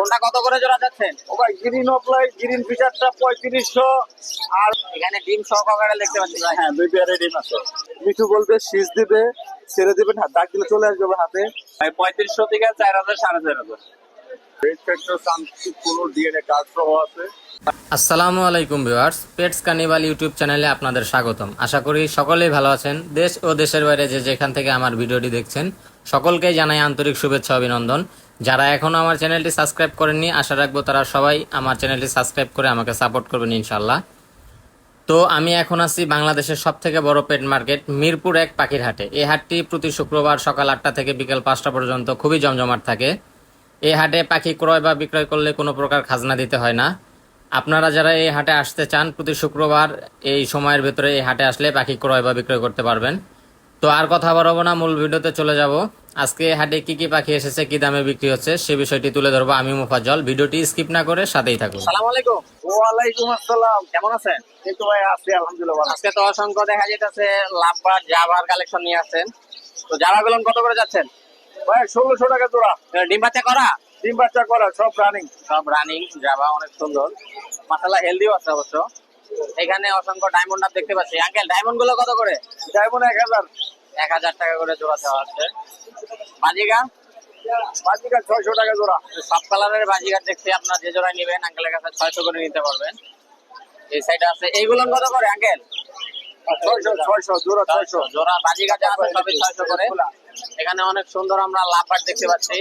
কোনটা কত করে জোড়া যাচ্ছেন? ও ভাই গ্রিন অপ্লাই গ্রিন ফিচারটা পঁয়ত্রিশশো আর এখানে ডিম সহ ককাটেল দেখতে পাচ্ছি ভাই। হ্যাঁ দুই পেয়ারে ডিম আছে। মিঠু বলবে শীষ দিবে ছেড়ে দিবেন হাত ডাক দিলে চলে আসবে হাতে। ভাই পঁয়ত্রিশশো থেকে চার হাজার সাড়ে চার হাজার। আসসালামু আলাইকুম ভিউয়ার্স পেটস কানিবাল ইউটিউব চ্যানেলে আপনাদের স্বাগতম। আশা করি সকলেই ভালো আছেন। দেশ ও দেশের বাইরে যে যেখান থেকে আমার ভিডিওটি দেখছেন সকলকেই জানাই আন্তরিক শুভেচ্ছা অভিনন্দন। যারা এখনও আমার চ্যানেলটি সাবস্ক্রাইব করেননি, আশা রাখব তারা সবাই আমার চ্যানেলটি সাবস্ক্রাইব করে আমাকে সাপোর্ট করবেন ইনশাল্লাহ তো আমি এখন আছি বাংলাদেশের সব থেকে বড় পেট মার্কেট মিরপুর এক পাখির হাটে। এই হাটটি প্রতি শুক্রবার সকাল আটটা থেকে বিকেল পাঁচটা পর্যন্ত খুবই জমজমাট থাকে। এই হাটে পাখি ক্রয় বা বিক্রয় করলে কোনো প্রকার খাজনা দিতে হয় না। আপনারা যারা এই হাটে আসতে চান, প্রতি শুক্রবার এই সময়ের ভেতরে এই হাটে আসলে পাখি ক্রয় বা বিক্রয় করতে পারবেন। তো আর কথা বাড়াবো না মূল ভিডিওতে চলে যাব। আজকে হাটে কি কি পাখি এসেছে কি দামে বিক্রি হচ্ছে সে বিষয়টি তুলে ধরবো আমি মুফাজ্জল। ভিডিওটি স্কিপ না করে সাথেই থাকুন। সালাম আলাইকুম। ওয়ালাইকুম আসসালাম। কেমন আছেন? কিন্তু ভাই আছি আলহামদুলিল্লাহ আজকে তো অসংখ্য দেখা যেতেছে লাভবার জাভার কালেকশন নিয়ে আসছেন। তো জাভাগুলো কত করে যাচ্ছেন? ভাই ষোলোশো টাকা জোড়া। ডিম বাচ্চা করা? ডিম বাচ্চা করা সব রানিং সব রানিং জাভা অনেক সুন্দর। মাসালা হেলদিও আছে অবশ্য। এখানে অসংখ্য ডায়মন্ড আপ দেখতে পাচ্ছি আঙ্কেল ডায়মন্ডগুলো কত করে? ডায়মন্ড এক হাজার। এক হাজার টাকা করে জোড়া দেওয়া আছে। বাজিগা? বাজিকা ছয়শো টাকা জোড়া। সব কালারের দেখতে আপনার যে জোড়া নেবেন আঙ্কেলের কাছে ছয়শো করে নিতে পারবেন। এই সাইডে আছে। এইগুলো কত করে আঙ্কেল এখানে অনেক সুন্দর আমরা লাভবাট দেখতে পাচ্ছি।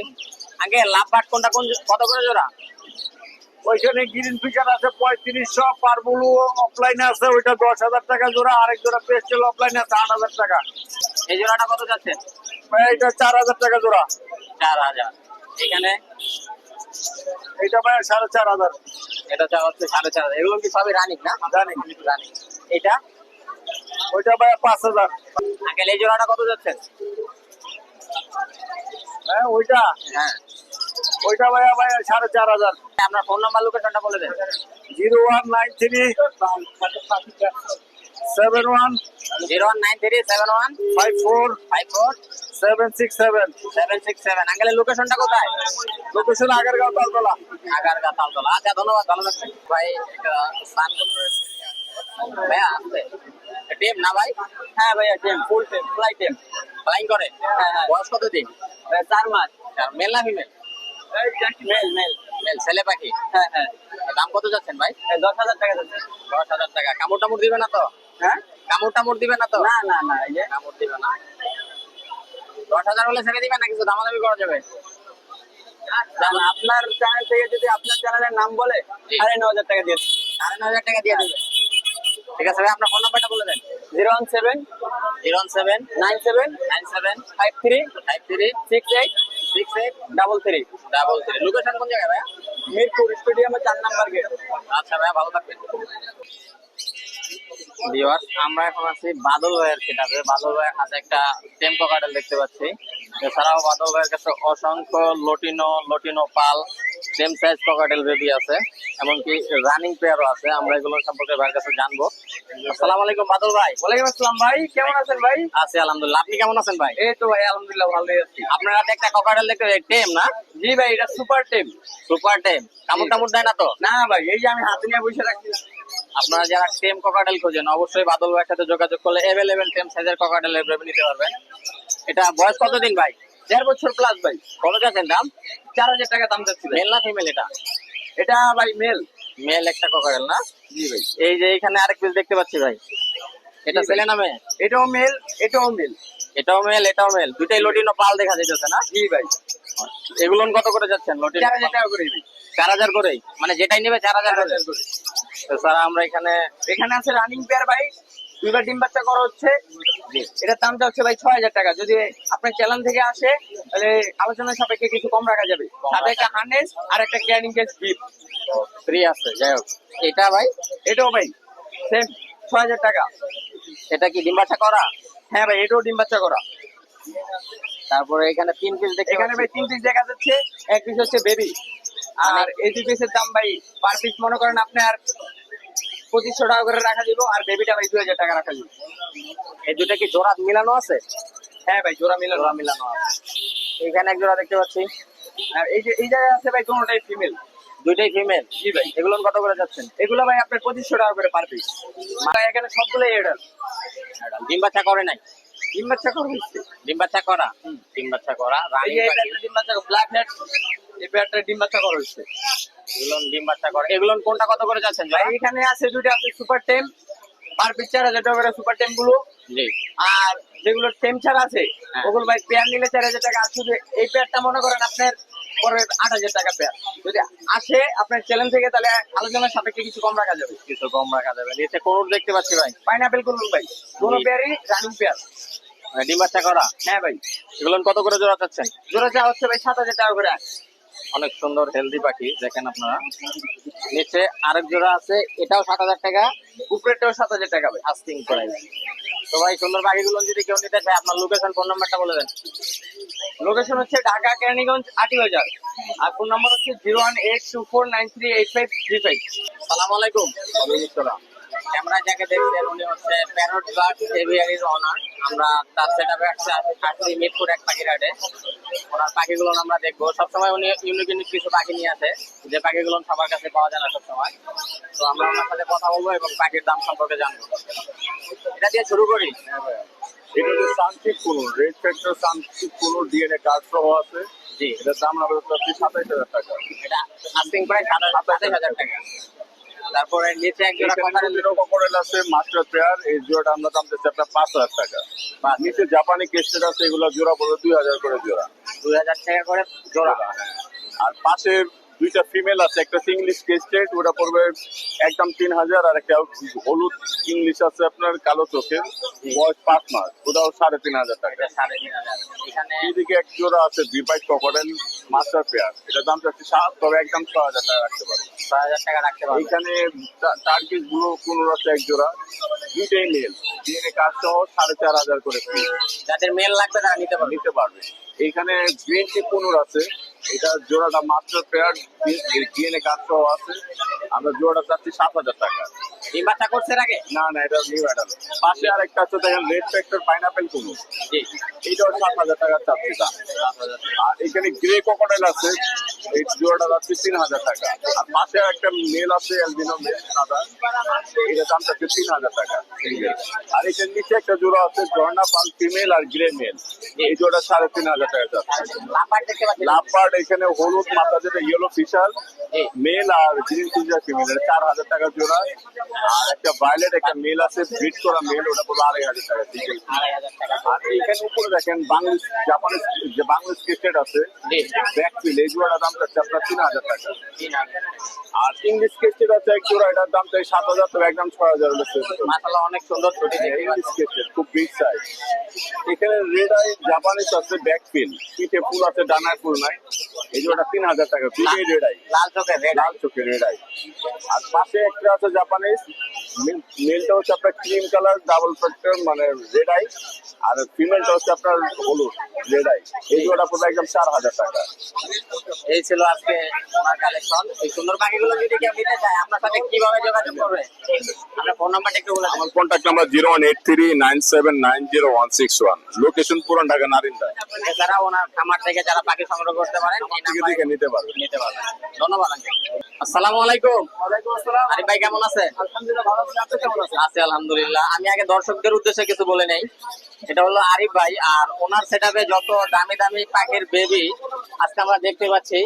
আঙ্কেল লাভবাট কোনটা কোন কত করে জোড়া? ওইখানে গ্রিন ফিচার আছে পঁয়ত্রিশশো পারবুলু অফলাইনে আছে ওইটা দশ হাজার টাকা জোড়া আরেক জোড়া পেস্টেল অফলাইনে আছে আট হাজার টাকা। এই জোড়াটা কত যাচ্ছে? ভাই এটা চার হাজার টাকা জোড়া। চার হাজার। এখানে? এইটা ভাই সাড়ে চার হাজার। এটা চা হচ্ছে সাড়ে চার হাজার। এগুলো কি সবই রানিং না? জানি রানিং এটা? ওইটা ভাই পাঁচ হাজার। আঙ্কেল এই জোড়াটা কত যাচ্ছে? হ্যাঁ ওইটা? হ্যাঁ। ওইটা ভাই ভাই সাড়ে চার হাজার। আপনার ফোন নাম্বার লোকেশনটা বলে দেন। Zero one nine three seven one zero one nine three seven one five four five four seven six seven. Seven six seven. আঙ্কেলের লোকেশনটা কোথায়? লোকেশন আগারগাঁও তালতলা। আগারগা তালতলা। আচ্ছা ধন্যবাদ ভালো থাকবেন ভাই ভাইয়া আসবে টিম না ভাই? হ্যাঁ ভাইয়া team full team fly team flying করে? হ্যাঁ হ্যাঁ। বয়স কত দিন চার মাস। চার মেল না ফিমেল মেল মেল মেল ছেলে পাখি? হ্যাঁ হ্যাঁ। দাম কত যাচ্ছেন ভাই? দশ হাজার টাকা যাচ্ছে। দশ হাজার টাকা। কামড় টামড় দিবে না তো? হ্যাঁ? কামড় টামড় দিবে না তো? না না না এই যে। কামড় দিবে না। দশ হাজার হলে ছেড়ে দিবে না কিছু দামাদামি করা যাবে? আপনার চ্যানেল থেকে যদি আপনার চ্যানেলের নাম বলে সাড়ে ন হাজার টাকা দিয়ে দেবেন সাড়ে ন হাজার টাকা দিয়ে দেবেন ঠিক আছে ভাই আপনার ফোন নাম্বারটা বলে দেন। Zero one seven zero one seven nine seven nine seven five three five three six eight six eight double three double three location কোন জায়গায় ভাইয়া? মিরপুর স্টেডিয়ামের চার নাম্বার গেট আচ্ছা ভাইয়া ভালো থাকবেন। ভিউয়ার্স আমরা এখন আছি বাদল ভাইয়ের সেটাতে বাদল ভাইয়ের হাতে একটা টেম্পো কাটেল দেখতে পাচ্ছি। এছাড়াও বাদল ভাইয়ের কাছে অসংখ্য লটিনো লটিনো পাল সেম সাইজ ককাটেল বেবি আছে এমনকি রানিং পেয়ারও আছে। আমরা এগুলো সম্পর্কে ভাইয়ের কাছে জানব। আসসালামু আলাইকুম বাদল ভাই। ওয়ালাইকুম আসসালাম ভাই কেমন আছেন ভাই? আছি আলহামদুলিল্লাহ। আপনি কেমন আছেন ভাই? এই তো ভাই আলহামদুলিল্লাহ ভালোই আছি। আপনার হাতে একটা ককাটেল দেখতে টেম না? জি ভাই এটা সুপার টেম সুপার টেম কামড় টামড় দেয় না তো? না ভাই এই যে আমি হাতে নিয়ে বসে রাখছি। আপনারা যারা টেম ককাটেল খোঁজেন অবশ্যই বাদল ভাইয়ের সাথে যোগাযোগ করলে অ্যাভেলেবেল টেম সাইজের ককাটেল নিতে পারবেন। এটা বয়স কতদিন ভাই? দেড় বছর প্লাস ভাই। কত যাচ্ছেন দাম চার হাজার টাকা দাম যাচ্ছে। মেল না ফিমেল এটা? এটা ভাই মেল মেল একটা ককাটেল না? জি ভাই। এই যে এখানে আরেক পিস দেখতে পাচ্ছি ভাই। এটা ছেলে না মেয়ে এটাও মেল এটাও মেল এটাও মেল এটাও মেল দুটাই লটিনো পাল দেখা যাইতেছে না? জি ভাই। এগুলো কত করে যাচ্ছেন লটিনো চার হাজার টাকা করে চার হাজার করেই? মানে যেটাই নেবে চার হাজার করে? করে। স্যার আমরা এখানে এখানে আছে রানিং পেয়ার ভাই। দুইবার ডিম বাচ্চা করা হচ্ছে। এটার দামটা হচ্ছে ভাই ছয় হাজার টাকা। যদি আপনার চ্যানেল থেকে আসে তাহলে আলোচনা সাপেক্ষে কিছু কম রাখা যাবে। সাথে একটা হার্নেস আর একটা ক্যারিং কেস বিপ ফ্রি আছে যাই হোক। এটা ভাই? এটাও ভাই সেম ছয় হাজার টাকা। এটা কি ডিম বাচ্চা করা? হ্যাঁ ভাই এটাও ডিম বাচ্চা করা। তারপরে এখানে তিন পিস দেখে এখানে ভাই তিন পিস দেখা যাচ্ছে। এক পিস হচ্ছে বেবি আর এই দুই পিসের দাম ভাই পার পিস মনে করেন আপনার পঁচিশশো টাকা করে রাখা দিব আর বেবিটা ভাই দুই হাজার টাকা রাখা দিব। এই দুটা কি জোড়া মিলানো আছে? হ্যাঁ ভাই জোড়া মিলানো জোড়া মিলানো আছে। এখানে এক জোড়া দেখতে পাচ্ছি। আর এই যে এই জায়গায় আছে ভাই কোনোটাই ফিমেল দুইটাই ফিমেল জি ভাই। এগুলো কত করে যাচ্ছেন? এগুলো ভাই আপনার পঁচিশশো টাকা করে পার পিস এখানে সবগুলো এডাল ডিম বাচ্চা করে নাই? ডিম বাচ্চা করে দিচ্ছে ডিম বাচ্চা করা? ডিম বাচ্চা করা রানিং ডিম বাচ্চা ব্ল্যাক হেড এই পেয়ারটা ডিম বাচ্চা করা হচ্ছে ডিম বাচ্চা করে। কোনটা কত করে যাচ্ছেন ভাই ভাই এখানে আছে সুপার টেম পার পিস চার হাজার টাকা করে সুপার টেমগুলো। জি। আর যেগুলো টেম ছাড়া আছে হ্যাঁ। ওগুলো ভাই পেয়ার নিলে চার হাজার টাকা। আর শুধু এই পেয়ারটা মনে করেন আপনার পরে আট হাজার টাকা পেয়ার যদি আসে আপনার চ্যালেঞ্জ থেকে তাহলে আলোচনার সাপেক্ষে কিছু কম রাখা যাবে। কিছু কম রাখা যাবে। দেখতে পাচ্ছি ভাই। পাইনাপেল করুন ভাই। কোনো জি। পেয়ারই রানিং পেয়ার ডিম বাচ্চা করা? হ্যাঁ ভাই। এগুলো কত করে জোড়া চাচ্ছেন? জোড়া চা হচ্ছে ভাই সাত হাজার টাকা করে। অনেক সুন্দর হেলদি পাখি, দেখেন আপনারা। নিচে আরেক জোড়া আছে, এটাও সাত হাজার টাকা, উপরেরটাও সাত হাজার টাকা আস্তিং প্রাইস তো ভাই, সুন্দর পাখিগুলো যদি কেউ নিতে চায়, আপনার লোকেশন ফোন নাম্বারটা বলে দেন। লোকেশন হচ্ছে ঢাকা, কেরানীগঞ্জ আটি বাজার আর ফোন নাম্বার হচ্ছে zero one eight two four nine three eight five three five সালাম আলাইকুম। ক্যামেরা যাকে দেখছেন উনি হচ্ছে প্যারট গার্ড এভিয়ারির অনার আমরা তার সেট আপে আসছে আসছি মিরপুর এক পাখির হাটে। ওনার পাখিগুলো আমরা দেখব। সবসময় উনি ইউনিক ইউনিক কিছু পাখি নিয়ে আসে যে পাখিগুলো সবার কাছে পাওয়া যায় না সবসময়। তো আমরা ওনার সাথে কথা বলব এবং পাখির দাম সম্পর্কে জানব। এটা দিয়ে শুরু করি। এটা হচ্ছে Shanti Kunur red factor DNA card সহ আছে। জি। এটার দাম সাতাইশ হাজার টাকা। এটা আস্তিং প্রায় সাতাশ হাজার টাকা। তারপরে নিচে এক জোড়া আছে মাস্টার পেয়ার এই জোড়াটা আমরা দাম দিচ্ছি আপনার পাঁচ হাজার টাকা। বা নিচে জাপানি কেস্টেড আছে এগুলো জোড়া পড়বে দুই হাজার করে জোড়া। দুই হাজার টাকা করে জোড়া। আর পাশে দুইটা ফিমেল আছে একটা ইংলিশ কেস্টেড ওটা পড়বে একদম তিন হাজার আর একটা হলুদ ইংলিশ আছে আপনার কালো চোখের বয়স পাঁচ মাস ওটাও সাড়ে তিন হাজার টাকা। এখানে এইদিকে এক জোড়া আছে বিপাই ককরেল মাস্টার পেয়ার এটা দাম চাচ্ছি সাত তবে একদম ছ হাজার টাকা রাখতে পারবে। ছয় হাজার টাকা রাখতে পারবে। এইখানে টার্গেটগুলো পনেরো আছে এক জোড়া দুইটাই মেল ডিএনএ কাজ সহ সাড়ে চার হাজার করে যাদের মেল লাগবে তারা নিতে পারবে। নিতে পারবে। এইখানে গ্রিন টি পনেরো আছে এটা জোড়াটা মাত্র পেয়ার ডিএনএ কাজ সহ আছে। আমরা জোড়াটা চাচ্ছি সাত হাজার টাকা। ডিম বাচ্চা করছে আগে? না না এটা নিউ অ্যাডাল পাশে আর একটা আছে দেখেন রেড ফ্যাক্টর পাইনাপেল কুমু এইটা এইটাও সাত হাজার টাকা চাচ্ছি আর এখানে গ্রে কোকোডাইল আছে। এই জোড়াটা যাচ্ছে তিন হাজার টাকা। আর পাশে একটা মেল আছে অ্যালবিনো মেল সাদা। এটা দাম যাচ্ছে তিন হাজার টাকা আর এখানে নিচে একটা জোড়া আছে ঝর্ণা পাল ফিমেল আর গ্রে মেল। এই জোড়া সাড়ে তিন হাজার টাকা যাচ্ছে লাভবার্ড এখানে হলুদ মাথা যেটা ইয়েলো ফিশার মেল আর গ্রিন ফিশার ফিমেল। এটা চার হাজার টাকা জোড়া। আর একটা ভায়োলেট একটা মেল আছে ব্রিড করা মেল ওটা পড়বে আড়াই হাজার টাকা আর এখানে উপরে দেখেন বাংলাদেশ জাপানিজ যে বাংলাদেশ ক্রিকেট আছে জি। ব্যাকফিল এই জোড়াটার দাম যাচ্ছে আপনার তিন হাজার টাকা। আর ইংলিশ আছে এক জোড়া এটার দাম চাই সাত হাজার তবে একদম ছয় হাজার মাসালা অনেক সুন্দর ছুটি ইংলিশ খুব বিগ সাইজ এখানে রেড আই জাপানিজ আছে ব্যাকফিল পিঠে ফুল আছে ডানায় ফুল নাই। এই জোড়াটা তিন হাজার টাকা রেড আই লাল চোখের রেড লাল চোখে রেড আই আর পাশে একটা আছে জাপানিজ মেলটা হচ্ছে আপনার ক্রিম কালার ডাবল ফ্যাক্টর মানে রেড আই আর ফিমেলটা হচ্ছে আপনার হলুদ রেড আই এই জোড়াটা পড়বে একদম চার হাজার টাকা। এই ছিল আজকে ওনার কালেকশন এই সুন্দর পাখিগুলো যদি কেউ নিতে চায় আপনার সাথে কীভাবে যোগাযোগ করবে? আপনার ফোন নাম্বারটা একটু বলে আমার contact number zero one eight three nine seven nine zero one six one location পুরান ঢাকা নারিন্দা এছাড়া ওনার খামার থেকে যারা পাখি সংগ্রহ করতে পারেন থেকে দেখে নিতে পারবে নিতে পারবেন। ধন্যবাদ আসসালামু আলাইকুম। ওয়ালাইকুম আসসালাম। আরিফ ভাই কেমন আছে? আলহামদুলিল্লাহ ভালো আছি। আপনি কেমন আছেন? আছে আলহামদুলিল্লাহ। আমি আগে দর্শকদের উদ্দেশ্যে কিছু বলে নেই। এটা হলো আরিফ ভাই আর ওনার সেটাপে যত দামি দামি পাখির বেবি আজকে আমরা দেখতে পাচ্ছি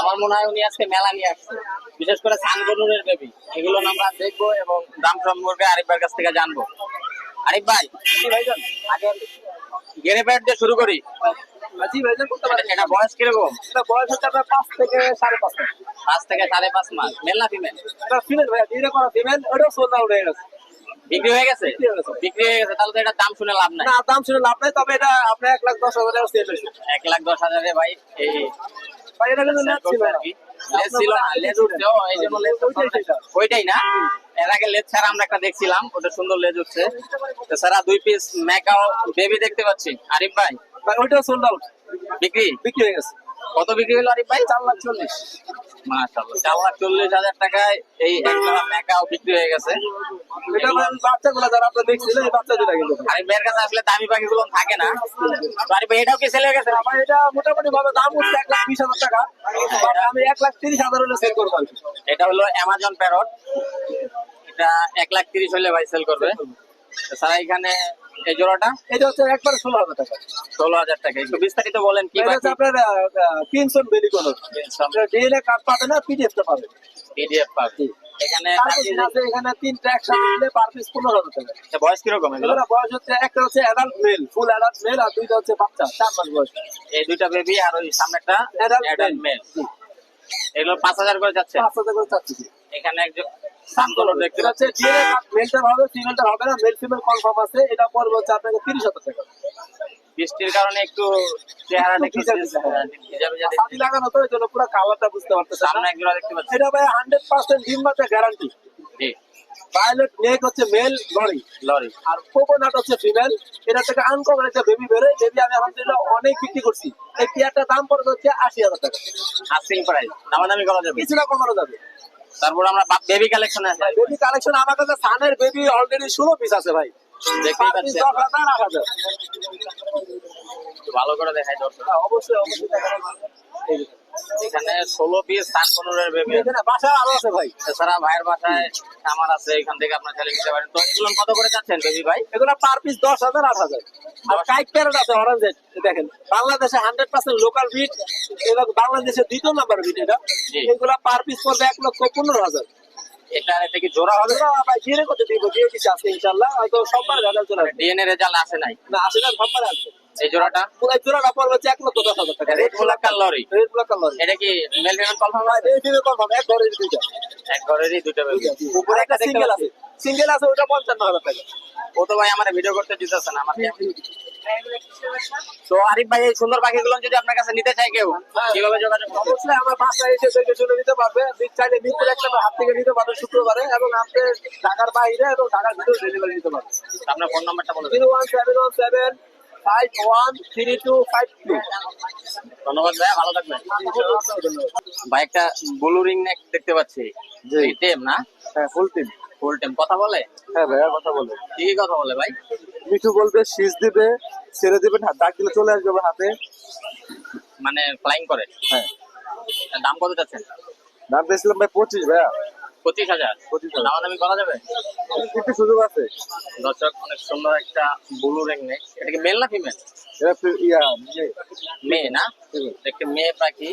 আমার মনে হয় উনি আজকে মেলা নিয়ে আসছে। বিশেষ করে সানগনুরের বেবি এগুলো আমরা দেখব এবং দাম সম্পর্কে আরিফ কাছ থেকে জানব। আরিফ ভাই আগে গেরে দিয়ে শুরু করি। জি ভাইজান করতে পারেন। এটা বয়স কীরকম? বয়স হচ্ছে আপনার পাঁচ থেকে সাড়ে পাঁচ পাঁচ থেকে সাড়ে পাঁচ মাস। মেল না ফিমেল এটা ফিমেল ভাইয়া ডিএনএ করা ফিমেল ওটাও সোল আউট হয়ে গেছে। বিক্রি হয়ে গেছে? বিক্রি হয়ে গেছে। তাহলে তো এটার দাম শুনে লাভ নাই। না দাম শুনে লাভ নাই তবে এটা আপনার এক লাখ দশ হাজার এক লাখ দশ হাজারে ভাই এই ভাই এটা কিন্তু নেট ছিল আর লেজ ছিল না, লেজ উঠছে, এই জন্য লেজ ওইটাই না? এর আগে লেজ ছাড়া আমরা একটা দেখছিলাম ওটা সুন্দর লেজ উঠছে। সারা দুই পিস মেকাও বেবি দেখতে পাচ্ছি। আরিফ ভাই ওইটা ওইটাও সোল্ড আউট বিক্রি? বিক্রি হয়ে গেছে। কত বিক্রি হলো? আরিফ ভাই চার লাখ চল্লিশ। মাশাআল্লাহ চার লাখ চল্লিশ হাজার টাকায় এই এক জোড়া মেকাও বিক্রি হয়ে গেছে। এটা বাচ্চাগুলো যারা আপনার দেখছিলেন এই বাচ্চা কিন্তু। আরিফ ভাইয়ের কাছে আসলে দামি পাখিগুলো থাকে না। তো আরিফ ভাই এটাও কি সেল হয়ে গেছে? আমার এটা মোটামুটি ভাবে দাম হচ্ছে এক লাখ বিশ হাজার টাকা আমি এক লাখ তিরিশ হাজার হলে সেল করব এটা হলো অ্যামাজন প্যারট এটা এক লাখ তিরিশ হলে ভাই সেল করবে। স্যার এখানে এই জোড়াটা? এটা হচ্ছে একবারে ষোলো হাজার টাকা। ষোলো হাজার টাকা। একটু বিস্তারিত বলেন কি এটা হচ্ছে আপনার তিনশো বেলি কোনো ডিএনএ কার্ড পাবে না পিডিএফটা পাবে পিডিএফ পাবে এখানে এখানে তিনটা একসাথে মিলে পার পিস পনেরো হাজার টাকা। বয়স কীরকম এগুলো? বয়স হচ্ছে একটা হচ্ছে adult male full adult male আর দুইটা হচ্ছে বাচ্চা চার মাস বয়স। এই দুইটা বেবি আর ওই সামনে একটা Adult অ্যাডাল্ট মেল এগুলো পাঁচ হাজার করে যাচ্ছে? পাঁচ হাজার করে চাচ্ছি এখানে একজন দেখতে পাচ্ছি। মেলটা হবে ফিমেলটা হবে না মেল ফিমেল কনফার্ম আছে এটা পড়বে হচ্ছে আপনাকে তিরিশ হাজার টাকা। বৃষ্টির কারণে একটু সাথী লাগানো তো পুরো কালারটা বুঝতে পারতেছে সামনে এক দেখতে পাচ্ছি। এটা ভাই হান্ড্রেড পার্সেন্ট ডিম বাচ্চা গ্যারান্টি ভায়োলেট নেক হচ্ছে মেল লরি। লরি। আর কোকোনাট হচ্ছে ফিমেল এটা থেকে আনকমন একটা বেবি বেরোয় বেবি আমি আলহামদুলিল্লাহ অনেক বিক্রি করছি। এই পেয়ারটার দাম পড়বে হচ্ছে আশি হাজার টাকা। আস্কিং প্রাইস দামাদামি করা যাবে। কিছুটা কমানো যাবে। তারপর আমরা বেবি কালেকশন আছে বেবি কালেকশন আমার কাছে সানের বেবি অলরেডি ষোলো পিস আছে ভাই। ভালো করে দেখাই দর্শক হ্যাঁ, অবশ্যই অবশ্যই। এখানে ষোলো পিস সান পনেরোর বেবি বাসা আরও আছে ভাই। এছাড়া ভাইয়ের বাসায় আমার আছে এখান থেকে আপনার ছেলে নিতে পারেন। তো এগুলো কত করে যাচ্ছেন বেবি ভাই? এগুলো পার পিস দশ হাজার আট হাজার। আর কাইট প্যারেট আছে অরেঞ্জের দেখেন। বাংলাদেশে হান্ড্রেড পার্সেন্ট লোকাল বিট এবং বাংলাদেশের দ্বিতীয় নাম্বার বিট এটা। এগুলা পার পিস পড়বে এক লক্ষ পনেরো হাজার। এটা এটা কি জোড়া হবে? ওরা ভাই কত দিব দিয়ে দিচ্ছে আজকে ইনশাল্লাহ হয়তো সোমবার ভেজাল চলে আসবে ডিএনএ রেজাল্ট আসে নাই? না আসে না সোমবার আসবে। এই জোড়াটা? পুরো জোড়াটা পড়বে হচ্ছে এক লক্ষ দশ হাজার টাকা। রেড মুলাক্কার লরি? রেড ব্লক কালার এটা কি মেল ফিমেল কনফার্ম আছে? এই দিনে কনফার্ম এক ঘরের দুইটা। এক ঘরেরই দুটো উপরে একটা সিঙ্গেল আছে। সিঙ্গেল আছে ওটা পঞ্চান্ন হাজার টাকা। ও তো ভাই আমার ভিডিও করতে দিতেছে না আমার তো আরিফ ভাই এই সুন্দর পাখিগুলো যদি আপনার কাছে নিতে চাই কেউ কীভাবে যোগাযোগ অবশ্যই আমার বাসায় এসে দেখে শুনে নিতে পারবে। চাইলে মিরপুর হাত থেকে নিতে পারবে শুক্রবারে এবং আপনি ঢাকার বাইরে এবং ঢাকার ভিতরে ডেলিভারি নিতে পারবে। আপনার ফোন নাম্বারটা বলে দেন। One seven one seven five one three two five two ধন্যবাদ ভাই ভালো থাকবেন। ভাই একটা ব্লু রিং নেক দেখতে পাচ্ছি। টেম না? হ্যাঁ ফুল টিম ফুল টেম কথা বলে? হ্যাঁ ভাইয়া কথা বলে। কি কি কথা বলে ভাই? মিঠু বলবে শীষ দিবে ছেড়ে দিবে ডাক দিলে চলে আসবে হাতে। মানে ফ্লাইং করে? হ্যাঁ। দাম কত চাচ্ছেন? দাম দিয়েছিলাম ভাই পঁচিশ ভাইয়া। পঁচিশ হাজার। হাজার। দামাদামি করা যাবে? একটু সুযোগ আছে। দর্শক অনেক সুন্দর একটা ব্লু রিং নেক এটা কি মেল না ফিমেল মেয়ে। না? দেখতে মেয়ে পাখি।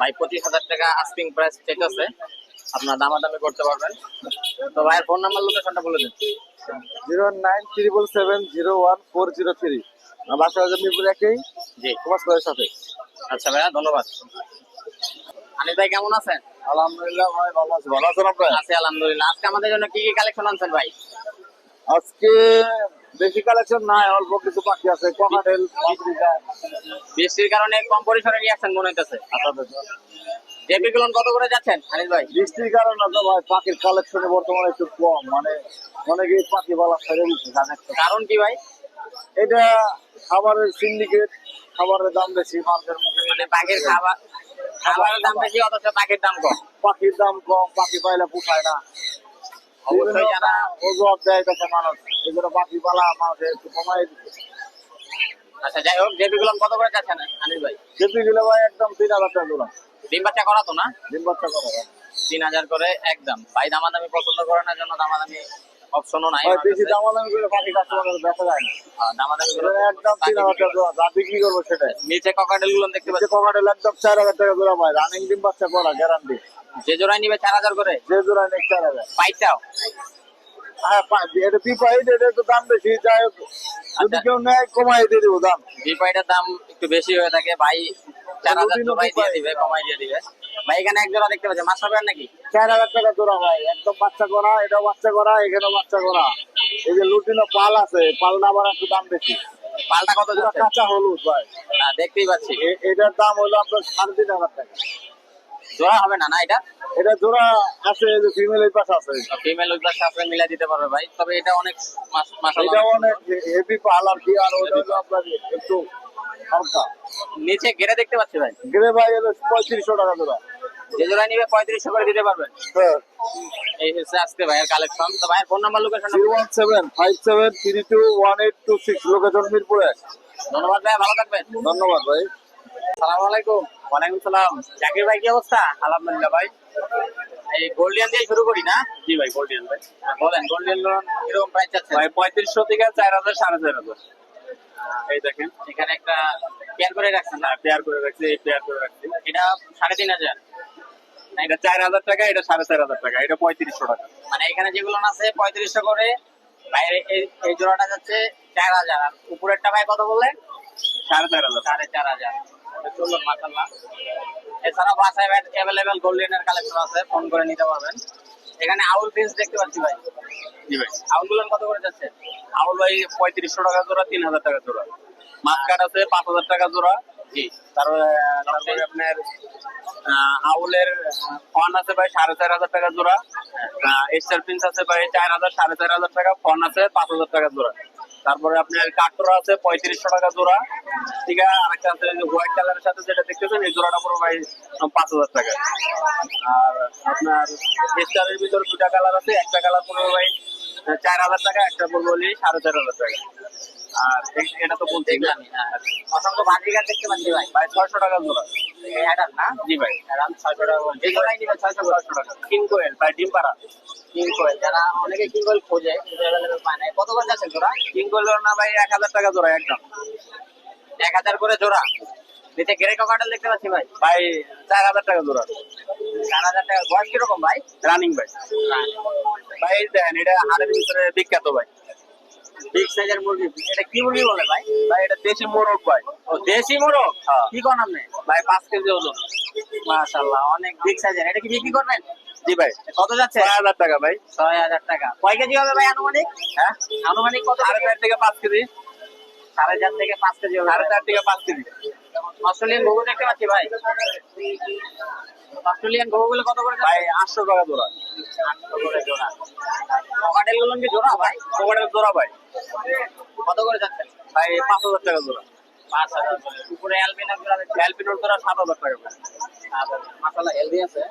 ভাই পঁচিশ হাজার টাকা আস্কিং প্রাইস চেক আছে। আপনার দামাদামি করতে পারবেন। তো ভাইয়ের ফোন নাম্বার লোকেশনটা বলে দিন। Zero nine triple seven zero one four zero three. বাসা হচ্ছে মিরপুর একই। জি। স্কোয়ারের সাথে। আচ্ছা ভাইয়া ধন্যবাদ। আনিস ভাই কেমন আছেন? আলহামদুলিল্লাহ ভাই ভালো আছে। ভালো আছেন আপনার? আছি আলহামদুলিল্লাহ। আজকে আমাদের জন্য কি কি কালেকশন আনছেন ভাই? আজকে বেশি কালেকশন নাই অল্প কিছু পাখি আছে। ককাটেল বৃষ্টির কারণে কম পরিসরে নিয়ে আসছেন মনে হইতেছে। জেপি গুলন কত করে যাচ্ছেন আনিস ভাই? বৃষ্টির কারণে তো ভাই পাখির কালেকশনে বর্তমানে একটু কম। মানে অনেকেই পাখি বলা ছেড়ে দিচ্ছে কারণ কি ভাই? এটা খাবারের সিন্ডিকেট খাবারের দাম বেশি মানুষের মুখে। মানে পাখির খাবার খাবারের দাম বেশি অথচ পাখির দাম কম। পাখির দাম কম পাখি পাইলে পুষায় না। অবশ্যই যারা অজুহাত দেয় দেখে মানুষ। এগুলো পাখি পালা মানুষের একটু কমাই দিচ্ছে আচ্ছা যাই হোক জেপি গুলন কত করে ভাই? যেতে গেলে ভাই একদম তিন হাজার টাকা দূরা ডিম বাচ্চা করা তো না? দিন বাচ্চা করা। তিন হাজার করে একদম। ভাই দামাদামি পছন্দ করে না জন্য দামাদামি অপশনও নাই বেশি কাছে। দাম দামি করে পাখি কাস্টমারের দেখা যায় না। দামাদামি করে একদম তিন হাজার টাকা জোড়া যা বিক্রি করব সেটাই। নিচে ককাটেলগুলো দেখতে পাচ্ছি ককাটেল একদম চার হাজার টাকা জোড়া ভাই রানিং ডিম বাচ্চা করা গ্যারান্টি যে জোড়াই নিবে চার হাজার করে? যে জোড়া নেই চার হাজার। পাইটাও হ্যাঁ এটা পিপাইট এটা একটু দাম বেশি যাই হোক। যদি কেউ নেয় কমাই দিয়ে দেবো দাম। বিপাইটার দাম একটু বেশি হয়ে থাকে ভাই চার হাজার জোড়াই দিয়ে দিবে কমাই দিয়ে দিবে। ভাই এখানে এক জোড়া দেখতে পাচ্ছি মাছ পাবেন নাকি? চার হাজার টাকা জোড়া ভাই একদম বাচ্চা করা এটাও বাচ্চা করা এখানেও বাচ্চা করা। এই যে লুটিনো পাল আছে পালটা আবার একটু দাম বেশি। পাল্টা কত যাচ্ছে? কাঁচা হলুদ ভাই। হ্যাঁ, দেখতেই পাচ্ছি। এটার দাম হলো আপনার সাড়ে তিন হাজার টাকা। জোড়া হবে না না এটা? এটা জোড়া আছে যে ফিমেল এই পাশে আছে। ফিমেল ওই পাশে মিলাই দিতে পারবে ভাই। তবে এটা অনেক মাস- এটা অনেক হেভি পাল আর কি আর ওটা হলো আপনার একটু হালকা। নিচে ঘেরে দেখতে পাচ্ছি ভাই। গ্রে ভাই হলো পঁয়ত্রিশশো টাকা জোড়া। যে জোড়া নিবে পঁয়ত্রিশশো করে দিতে পারবেন হ্যাঁ। এই হচ্ছে আজকে ভাইয়ের কালেকশন তো ভাইয়ের phone number location zero one seven five seven three two one eight two six location Mirpur. এক ধন্যবাদ ভাই ভালো থাকবেন। ধন্যবাদ ভাই। সালাম আলাইকুম। ওয়ালাইকুম সালাম। জাকির ভাই কি অবস্থা? আলহামদুলিল্লাহ ভাই। এই গোল্ডিয়ান দিয়ে শুরু করি না? জি ভাই গোল্ডিয়ান ভাই। বলেন গোল্ডিয়ান লোন কীরকম প্রাইস যাচ্ছে? ভাই পঁয়ত্রিশশো থেকে চার হাজার সাড়ে চার হাজার। এই দেখেন। এখানে একটা পেয়ার করে রাখছেন না? পেয়ার করে রাখছি এই পেয়ার করে রাখছি। এটা সাড়ে তিন হাজার। এটা চার হাজার টাকা এটা সাড়ে চার হাজার টাকা এটা পঁয়ত্রিশশো টাকা। মানে এখানে যেগুলো আছে পঁয়ত্রিশশো করে। বাইরে এই জোড়াটা যাচ্ছে চার হাজার। আর উপরেরটা ভাই কত বললেন? সাড়ে চার হাজার। সাড়ে চার হাজার। সুন্দর মাসাল্লাহ এছাড়া বাসায় অ্যাভেলেবেল গোল্ডেনের কালেকশন আছে ফোন করে নিতে পারবেন। এখানে আউল পিস দেখতে পাচ্ছি ভাই। জি ভাই। আউলগুলো কত করে যাচ্ছে? আউল ভাই পঁয়ত্রিশশো টাকা জোড়া তিন হাজার টাকা জোড়া। মাছ কাট আছে পাঁচ হাজার টাকা জোড়া। তারপরে আপনার আউলের ফন আছে ভাই সাড়ে চার হাজার টাকা জোড়া। এস্টার পিন্স আছে ভাই চার হাজার, সাড়ে চার হাজার টাকা। ফন আছে পাঁচ হাজার টাকা জোড়া। তারপরে আপনার কাঠরা আছে পঁয়ত্রিশশো টাকা জোড়া। ঠিক আছে, আরেকটা আছে হোয়াইট কালারের সাথে যেটা দেখতেছেন, এই জোড়াটা পুরো ভাই পাঁচ হাজার টাকা। আর আপনার স্টারের ভিতর দুটা কালার আছে, একটা কালার পড়বে ভাই চার হাজার টাকা, একটা পড়বে সাড়ে চার হাজার টাকা। আর এটা তো বলতে অসংখ্য বাজিকার দেখতে পাচ্ছি ভাই। ভাই ছয়শো টাকা জোড়া। না? জি ভাই। অ্যাডাম ছয়শো টাকা নিবে ছয়শো ছয়শো টাকা। কিং কোয়েল ভাই ডিম পাড়া। কিং কোয়েল যারা অনেকে কিং কোয়েল খোঁজে পায় না কত করে যাচ্ছে জোড়া? কিং কোয়েল না ভাই এক হাজার টাকা জোড়া একদম। এক হাজার করে জোড়া? নিচে গ্রে ককাটেল দেখতে পাচ্ছি ভাই। ভাই চার হাজার টাকা জোড়া। চার হাজার টাকা। বয়স কীরকম ভাই? রানিং ভাই। ভাই দেখেন এটা হাড়ের ভিতরে বিখ্যাত ভাই। বিগ সাইজের মুরগি। এটা কি মুরগি বলে ভাই? ভাই এটা দেশি মোরগ ভাই। ও দেশি মোরগ? কি কোন আপনি? ভাই পাঁচ কেজি ওজন। মাশাআল্লাহ অনেক বিগ সাইজের। এটা কি বিক্রি করবেন? জি ভাই। কত যাচ্ছে? ছয় হাজার টাকা ভাই। ছয় হাজার টাকা। কয় কেজি হবে ভাই আনুমানিক? হ্যাঁ? আনুমানিক কত সাড়ে চার থেকে পাঁচ কেজি। সাড়ে চার থেকে পাঁচ কেজি হবে। সাড়ে চার থেকে পাঁচ কেজি। অস্ট্রেলিয়ান ঘুঘু দেখতে পাচ্ছি ভাই। অস্ট্রেলিয়ান কত করে ভাই আটশো টাকা জোড়া। আটশো করে জোড়া। কোকাটেলগুলো কি জোড়া? ভাই কোকাটেল জোড়া ভাই। কত করে যাচ্ছেন ভাই পাঁচ হাজার টাকা জোড়া। পাঁচ হাজার করে। উপরে অ্যালবিনো জোড়া অ্যালবিনোর জোড়া সাত হাজার টাকা করে। মাসালা হেলদি আছে।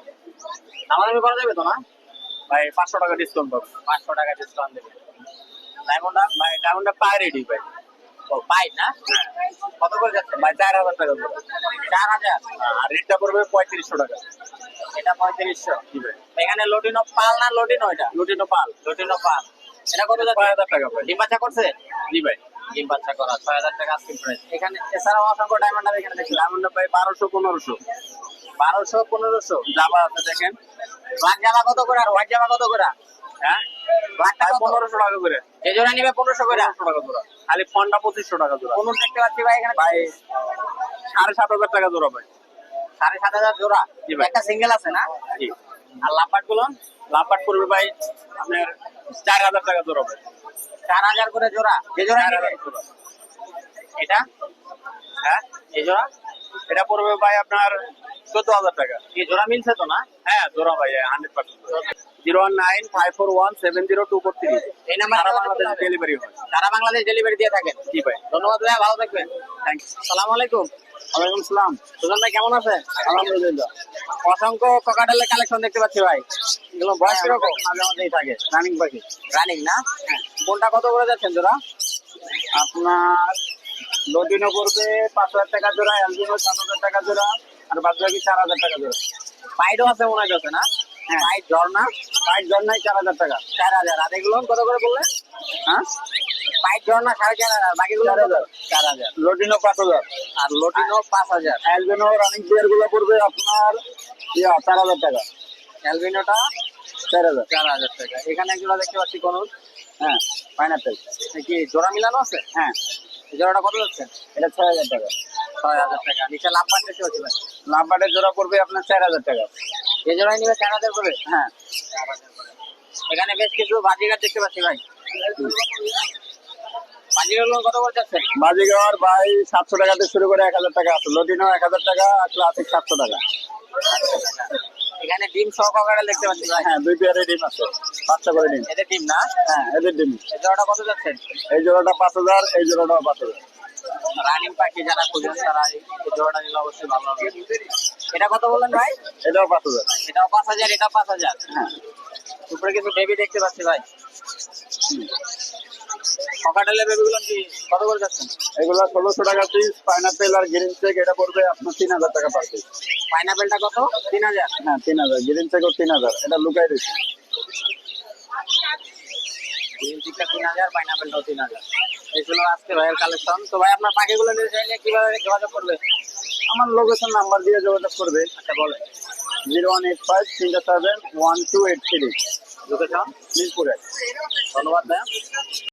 দামাদামি করা যাবে তো না? ভাই পাঁচশো টাকা ডিসকাউন্ট পাবো। পাঁচশো টাকা ডিসকাউন্ট দেবে। ডায়মন্ডটা ভাই ডায়মন্ডটা পায় রেডি ভাই। ও পাই না? কত করে যাচ্ছে? ভাই চার হাজার টাকা চার হাজার? আর রেটটা পড়বে পঁয়ত্রিশশো টাকা। এটা পঁয়ত্রিশশো। এখানে লটিনো পাল না লটিনো এটা? লটিনো পাল। লটিনো পাল। এটা কত ছয় হাজার টাকা ডিম বাচ্চা করছে? জি ভাই। ডিম বাচ্চা করা ছয় হাজার টাকা আজকে প্রাইস এখানে এছাড়াও অসংখ্য ডায়মন্ড এখানে ডায়মন্ড ভাই বারোশো পনেরোশো। বারোশো পনেরোশো? জামা আছে দেখেন। ব্ল্যাক জামা কত করে আর হোয়াইট জামা কত করে? হ্যাঁ? ব্ল্যাকটা পনেরোশো টাকা করে। যে জোড়া নিবে পনেরোশো করে? আটশো টাকা জোড়া। খালি ফোনটা পঁচিশশো টাকা জোড়া। কোন দেখতে পাচ্ছি ভাই এখানে ভাই সাড়ে সাত হাজার টাকা জোড়া ভাই। সাড়ে সাত হাজার জোড়া। একটা সিঙ্গেল আছে না? আর লাপাটগুলো লাপাট পড়বে ভাই আপনার চার হাজার টাকা জোড়া ভাই। চার হাজার করে জোড়া। যে জোড়া নিবে? এটা? হ্যাঁ? এই জোড়া? এটা পড়বে ভাই আপনার চোদ্দ হাজার টাকা। এই জোড়া মিলছে তো না? হ্যাঁ জোড়া ভাই hundred percent zero nine five four one seven zero two four three. এই নাম্বার সারা বাংলাদেশ ডেলিভারি হয়। সারা বাংলাদেশ ডেলিভারি দিয়ে থাকেন। জি ভাই। ধন্যবাদ ভাই ভালো থাকবেন। থ্যাংক ইউ সালাম আলাইকুম। ওয়ালাইকুম সালাম সুজন ভাই কেমন আছেন? আলহামদুলিল্লাহ। অসংখ্য ককাটেলের কালেকশন দেখতে পাচ্ছি ভাই। এগুলো বয়স কীরকম? মাঝে মাঝেই থাকে। রানিং পাখি। রানিং না? কোনটা কত করে যাচ্ছেন জোড়া? আপনার লটিনো পড়বে পাঁচ হাজার টাকা জোড়া অ্যালবিনো সাত হাজার টাকা জোড়া আর বাদ বাকি চার হাজার টাকা জোড়া। পাইডও আছে মনে হচ্ছে না? হ্যাঁ। পাইড ঝর্ণা পাইড ঝর্ণায় চার হাজার টাকা। চার হাজার। আর এগুলো কত করে বললেন হ্যাঁ? পাইড ঝর্ণা সাড়ে চার হাজার? বাকিগুলো চার হাজার। চার হাজার। লটিনো পাঁচ হাজার। আর লটিনো পাঁচ হাজার। অ্যালবিনো রানিং প্লেয়ারগুলো পড়বে আপনার ইয়া চার হাজার টাকা। অ্যালবিনোটা চার হাজার। চার হাজার টাকা। এখানে এগুলো দেখতে পাচ্ছি কোন হ্যাঁ পাইনাপেল কি জোড়া মিলানো আছে? হ্যাঁ। জোড়াটা কত যাচ্ছে? এটা ছয় হাজার টাকা। ছয় হাজার টাকা। নিচে লাভ হচ্ছে ভাই। লাভ পাটের জোড়া পড়বে আপনার চার হাজার টাকা। জোড়ায় নিবে চার হাজার করে? হ্যাঁ। এখানে বেশ কিছু বাজিগার দেখতে পাচ্ছি ভাই। বাজিগার কত করে যাচ্ছে বাজিগার ভাই সাতশো টাকা থেকে শুরু করে এক হাজার টাকা আছে। লটিনো এক হাজার টাকা আর ক্লাসিক সাতশো টাকা। এখানে ডিম সহ ককারে দেখতে পাচ্ছি ভাই? হ্যাঁ দুই পেয়ারের ডিম আছে। বাচ্চা করে ডিম। এদের ডিম না? হ্যাঁ এদের ডিম। এই জোড়াটা কত যাচ্ছে? এই জোড়াটা পাঁচ হাজার এই জোড়াটা পাঁচ হাজার। রানিং পাখি যারা খুঁজেন তারা এই জোড়াটা নিলে অবশ্যই ভালো হবে। এটা কত বললেন ভাই? এটাও পাঁচ হাজার। এটাও পাঁচ হাজার এটা পাঁচ হাজার। উপরে কিছু বেবি দেখতে পাচ্ছি ভাই। ককাটেলের বেবিগুলো কি? কত করে যাচ্ছেন? এগুলো ষোলোশো টাকা পিস পাইনাপেল আর গ্রিন চেক এটা পড়বে আপনার তিন হাজার টাকা পার পিস পাইনাপেলটা কত? তিন হাজার। হ্যাঁ তিন হাজার। গ্রিন চেকও তিন হাজার। এটা লুকাই দিচ্ছে। গ্রিন টিকটা তিন হাজার পাইনাপেলটাও তিন হাজার। এই ছিল আজকে ভাইয়ের কালেকশন তো ভাই আপনার পাখিগুলো নিয়ে চাইলে কীভাবে যোগাযোগ করবে? আমার লোকেশন নাম্বার দিয়ে যোগাযোগ করবে। আচ্ছা বলে জিরো ওয়ান এইট ফাইভ তিনটা seven one two eight three location মিরপুরে। ধন্যবাদ ভাইয়া।